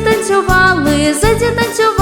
танцювали, зайці танцювали,